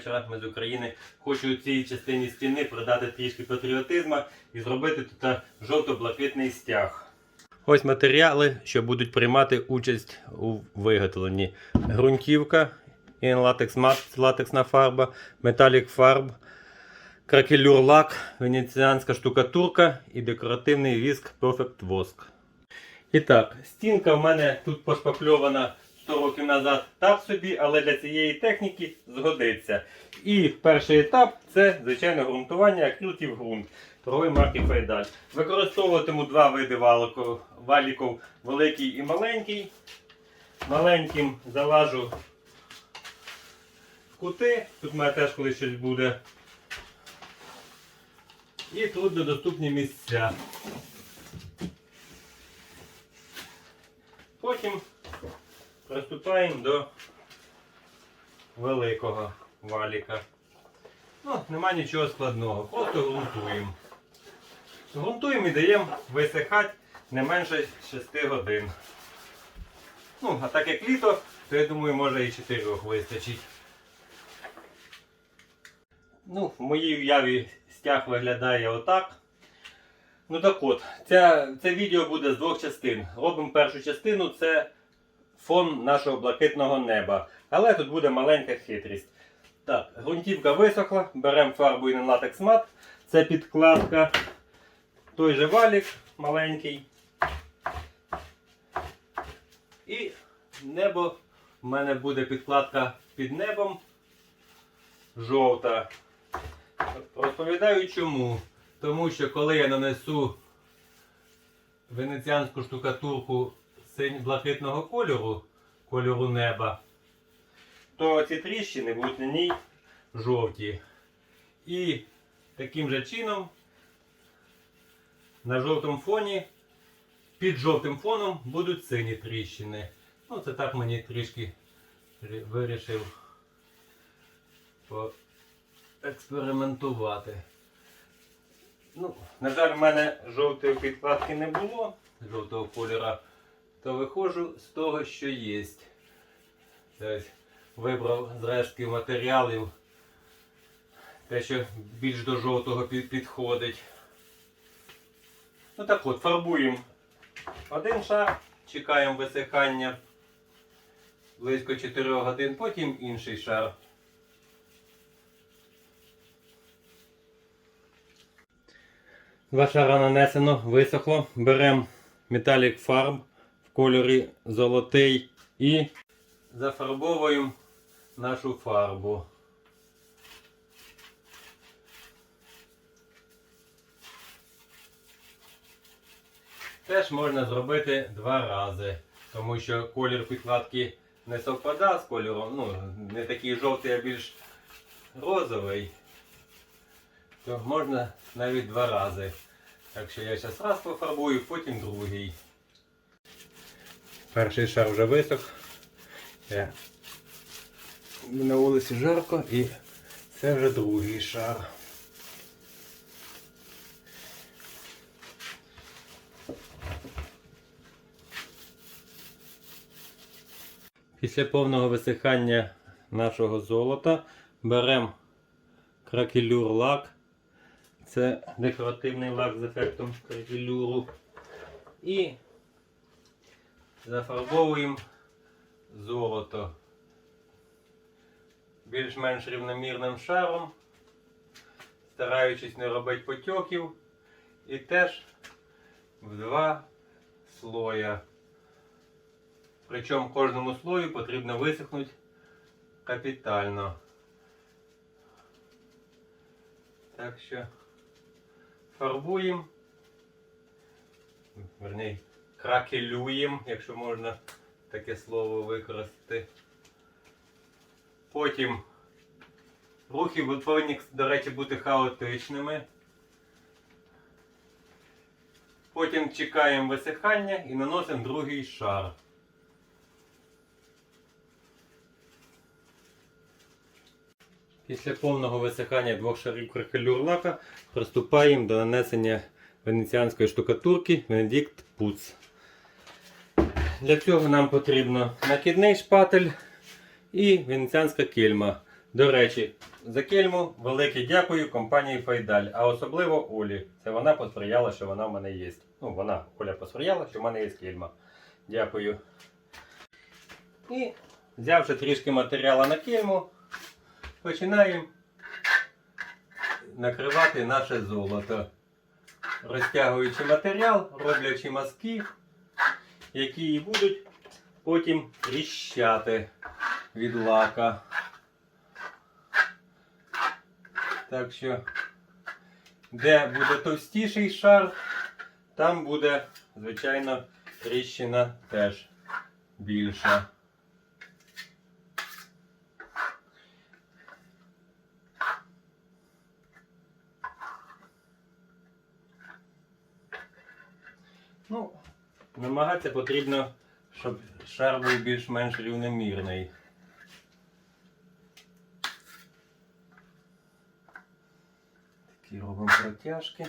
вечора. Ми з України. Хочу у цій частині стіни продати трішки патріотизму і зробити тут жовто-блакитний стяг. Ось матеріали, що будуть приймати участь у виготовленні. Грунтівка, латексна фарба, металік фарб, кракелюр лак, венеціанська штукатурка і декоративний віск Perfect Воск. І так, стінка в мене тут пошпакльована 100 років назад так собі, але для цієї техніки згодиться. І перший етап це, звичайно, ґрунтування акрилків ґрунт торгової марки Фейдаль. Використовуватиму два види валиків, валіків великий і маленький. Маленьким залажу в кути, тут мене теж колись щось буде. І труднодоступні місця. Потім приступаємо до великого валіка. Ну, нема нічого складного, просто ґрунтуємо. Грунтуємо і даємо висихати не менше 6 годин. Ну, а так як літо, то я думаю, може і 4 вистачить. Ну, в моїй уяві стяг виглядає отак. Ну так от, ця, це відео буде з двох частин. Робимо першу частину, це фон нашого блакитного неба. Але тут буде маленька хитрість. Так, ґрунтівка висохла, беремо фарбу і латекс мат. Це підкладка. Той же валік маленький. І небо. У мене буде підкладка під небом. Жовта. Розповідаю чому. Тому що коли я нанесу венеціанську штукатурку синь блакитного кольору, кольору неба, то ці тріщини будуть на ній жовті. І таким же чином на жовтому фоні, під жовтим фоном будуть сині тріщини. Ну, це так мені трішки вирішив поекспериментувати. Ну, на жаль, в мене жовтої підкладки не було, жовтого кольора, то виходжу з того, що є. Ось вибрав з рештки матеріалів те, що більш до жовтого підходить. Ну так от, фарбуємо один шар, чекаємо висихання близько 4 годин, потім інший шар. Два шара нанесено, висохло. Беремо металік фарб в кольорі золотий і зафарбовуємо нашу фарбу. Теж можна зробити два рази, тому що колір підкладки не совпадає з кольором, ну, не такий жовтий, а більш розовий то можна навіть два рази. Так що я зараз раз пофарбую, потім другий. Перший шар вже висох. Я... На вулиці жарко і це вже другий шар. Після повного висихання нашого золота беремо кракелюр лак. Це декоративний лак з ефектом кракелюру. І зафарбовуємо золото більш-менш рівномірним шаром, стараючись не робити потьоків. І теж в два слоя. Причому кожному слою потрібно висохнути капітально. Так що фарбуємо, верні, кракелюємо, якщо можна таке слово використати. Потім рухи повинні, до речі, бути хаотичними. Потім чекаємо висихання і наносимо другий шар. Після повного висихання двох шарів кракелюр лака приступаємо до нанесення венеціанської штукатурки Benedict Puts. Для цього нам потрібно накидний шпатель і венеціанська кільма. До речі, За кельму велике дякую компанії Файдаль, а особливо Олі. Це вона посприяла, що вона в мене є. Ну, вона, Оля посприяла, що в мене є кельма. Дякую. І взявши трішки матеріалу на кельму, починаємо накривати наше золото. Розтягуючи матеріал, роблячи мазки, які і будуть потім тріщати від лака. Так що, де буде товстіший шар, там буде, звичайно, тріщина теж більша. Ну, намагатися потрібно, щоб шар був більш-менш рівномірний. Такі робимо протяжки.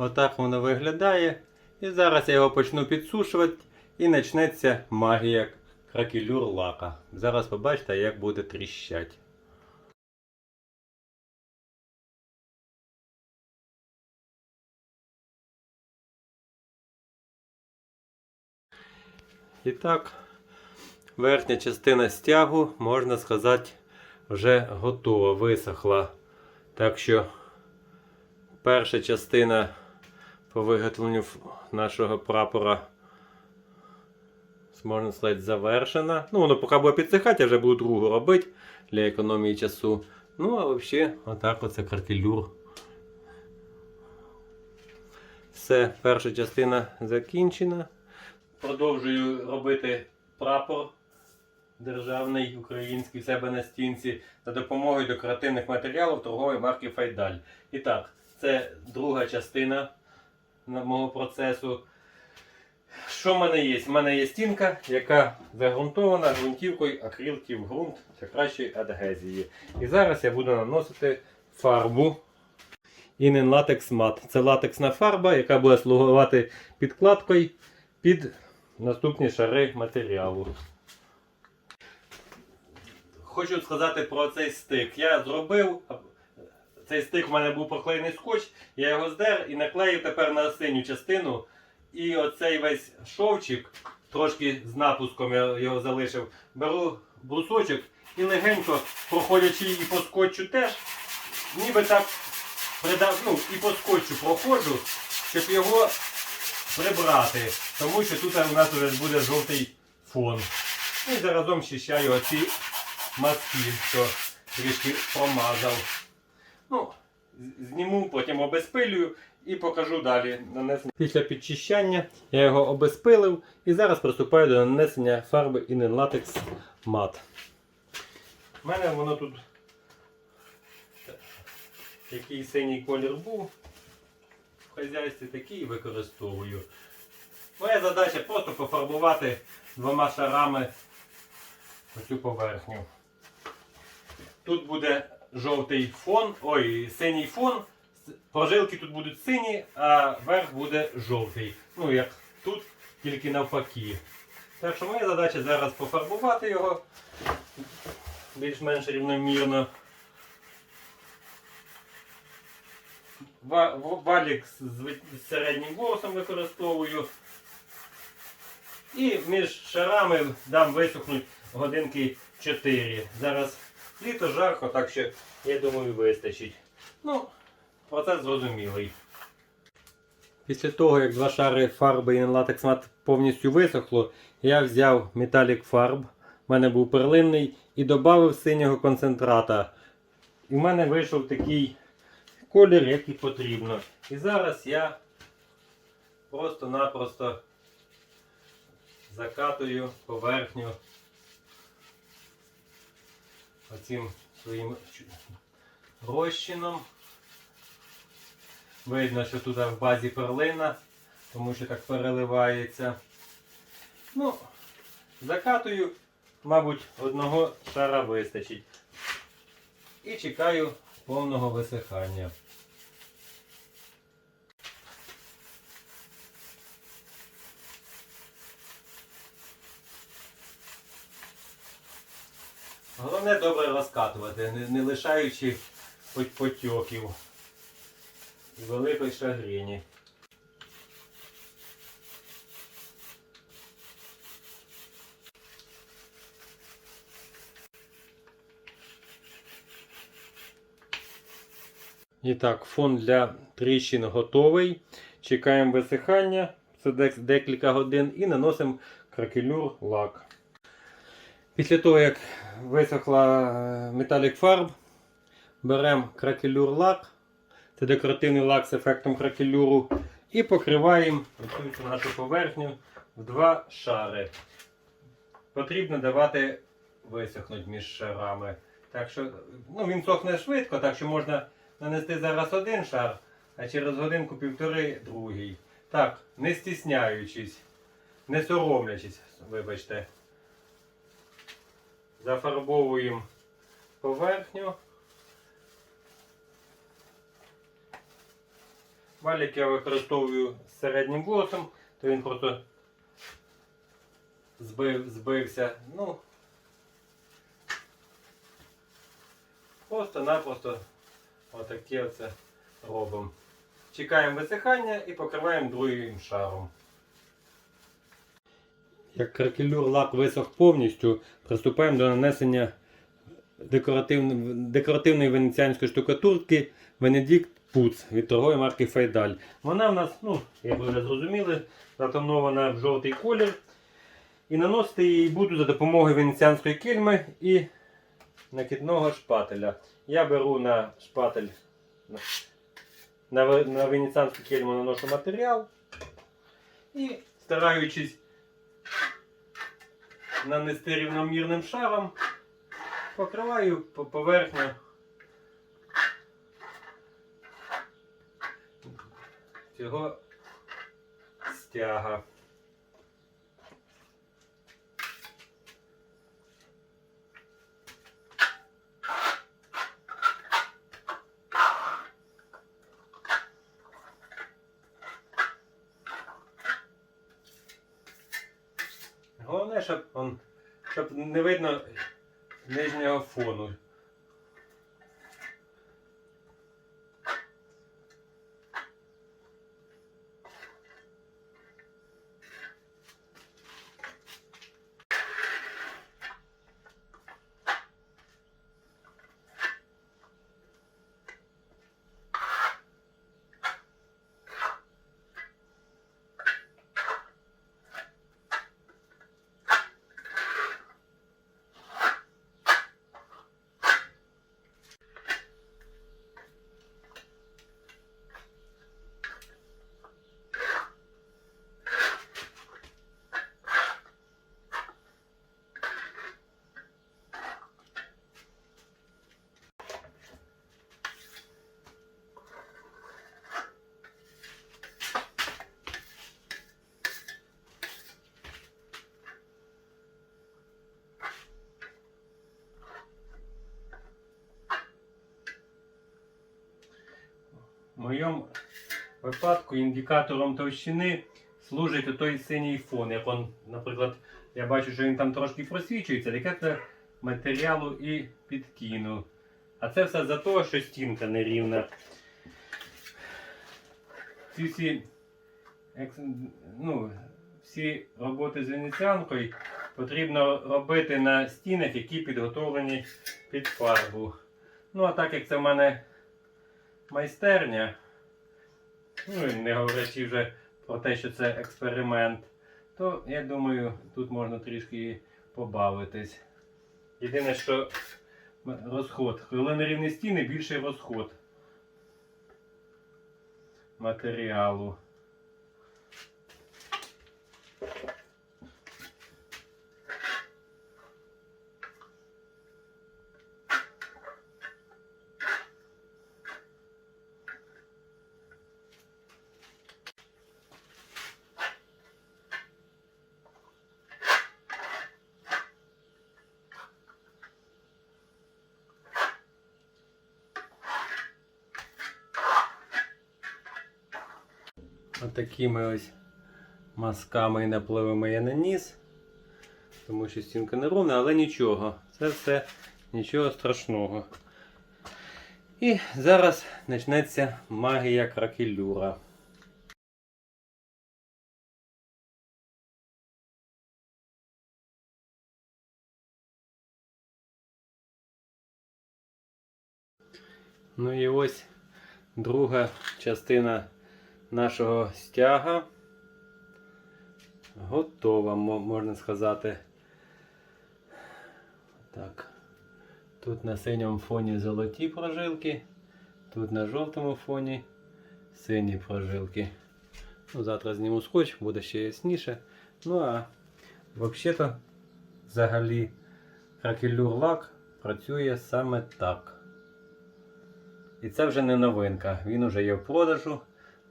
Отак воно виглядає. І зараз я його почну підсушувати і почнеться магія кракелюр лака. Зараз побачите, як буде тріщать. І так, верхня частина стягу, можна сказати, вже готова, висохла. Так що перша частина по виготовленню нашого прапора можна сказати, завершена. Ну, воно поки буде підсихати, я вже буду другу робити для економії часу. Ну, а взагалі, отак оце кракелюр. Все, перша частина закінчена. Продовжую робити прапор державний український в себе на стінці за допомогою декоративних матеріалів торгової марки Файдаль. І так, це друга частина на- мого процесу. Що в мене є? У мене є стінка, яка загрунтована ґрунтівкою акрилків ґрунт для кращої адгезії. І зараз я буду наносити фарбу Inen Latex Matte. Це латексна фарба, яка буде слугувати підкладкою під наступні шари матеріалу. Хочу сказати про цей стик. Я зробив. Цей стик в мене був проклеєний скотч, я його здер і наклеїв тепер на синю частину. І оцей весь шовчик, трошки з напуском я його залишив, беру брусочок і легенько, проходячи і по скотчу теж, ніби так придав, ну, і по скотчу проходжу, щоб його прибрати. Тому що тут у нас вже буде жовтий фон. І заразом щищаю оці маски, що трішки промазав. Ну, зніму, потім обезпилюю і покажу далі. Нанесення. Після підчищання я його обезпилив і зараз приступаю до нанесення фарби Inen Latex Matte. У мене воно тут який синій колір був. В хазяйстві такий використовую. Моя задача просто пофарбувати двома шарами оцю поверхню. Тут буде жовтий фон, ой, синій фон. Прожилки тут будуть сині, а верх буде жовтий. Ну, як тут, тільки навпаки. Так що моя задача зараз пофарбувати його більш-менш рівномірно. Валік з середнім ворсом використовую. І між шарами дам висохнуть годинки 4. Зараз літо жарко, так що я думаю вистачить. Ну, процес зрозумілий. Після того, як два шари фарби і латекс мат повністю висохло, я взяв металік фарб, у мене був перлинний, і додав синього концентрата. І в мене вийшов такий колір, як і потрібно. І зараз я просто-напросто закатую поверхню оцим своїм розчином. Видно, що тут в базі перлина, тому що так переливається. Ну, закатую, мабуть, одного шара вистачить. І чекаю повного висихання. Головне добре розкатувати, не, не лишаючи потьоків і великої шагрині. І так, фон для тріщин готовий. Чекаємо висихання, це декілька годин, і наносимо кракелюр лак. Після того, як висохла е, металік фарб, беремо кракелюр лак, це декоративний лак з ефектом кракелюру, і покриваємо нашу поверхню в два шари. Потрібно давати висохнути між шарами. Так що, ну, він сохне швидко, так що можна нанести зараз один шар, а через годинку півтори другий. Так, не стісняючись, не соромлячись, вибачте. Зафарбовуємо поверхню. Валік я використовую з середнім волосом, то він просто збив, збився. Ну, просто-напросто отаке оце робимо. Чекаємо висихання і покриваємо другим шаром. Як кракелюр лак висох повністю, приступаємо до нанесення декоративної, декоративної венеціанської штукатурки Benedict Putz від торгової марки Фейдаль. Вона в нас, ну, як ви вже зрозуміли, затонована в жовтий колір. І наносити її буду за допомогою венеціанської кільми і накидного шпателя. Я беру на шпатель на, на венеціанську кільму наношу матеріал і стараючись нанести рівномірним шаром, покриваю по- поверхню цього стяга. Головне, щоб, щоб не видно нижнього фону. В моєму випадку індикатором товщини служить той синій фон. Як он, наприклад, я бачу, що він там трошки просвічується, яке це матеріалу і підкину. А це все за те, що стінка нерівна. Ці всі, ну, всі роботи з венеціанкою потрібно робити на стінах, які підготовлені під фарбу. Ну, а так як це в мене майстерня. Ну і не говорячи вже про те, що це експеримент, то я думаю, тут можна трішки побавитись. Єдине, що розход. Коли на рівні стіни, більший розход матеріалу. Отакими ось мазками і напливами я наніс. Тому що стінка не ровна, але нічого. Це все нічого страшного. І зараз почнеться магія кракелюра. Ну і ось друга частина нашого стяга. Готова, можна сказати. Так. Тут на синьому фоні золоті прожилки, тут на жовтому фоні сині прожилки. Ну, завтра зніму скотч, буде ще ясніше. Ну а взагалі-то взагалі кракелюр лак працює саме так. І це вже не новинка. Він уже є в продажу.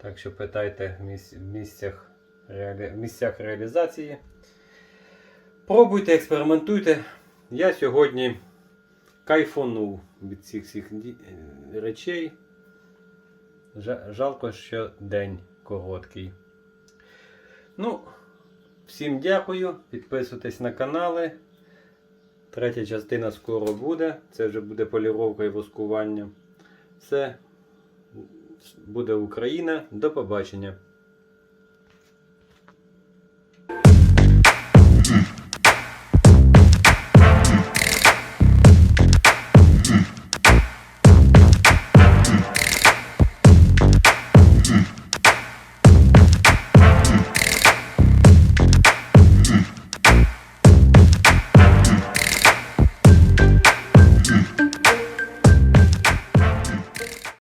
Так що питайте в місцях, в місцях реалізації. Пробуйте, експериментуйте. Я сьогодні кайфонув від цих всіх е, речей. Жалко, що день короткий. Ну, всім дякую. Підписуйтесь на канали. Третя частина скоро буде. Це вже буде поліровка і воскування. Все буде Україна. До побачення.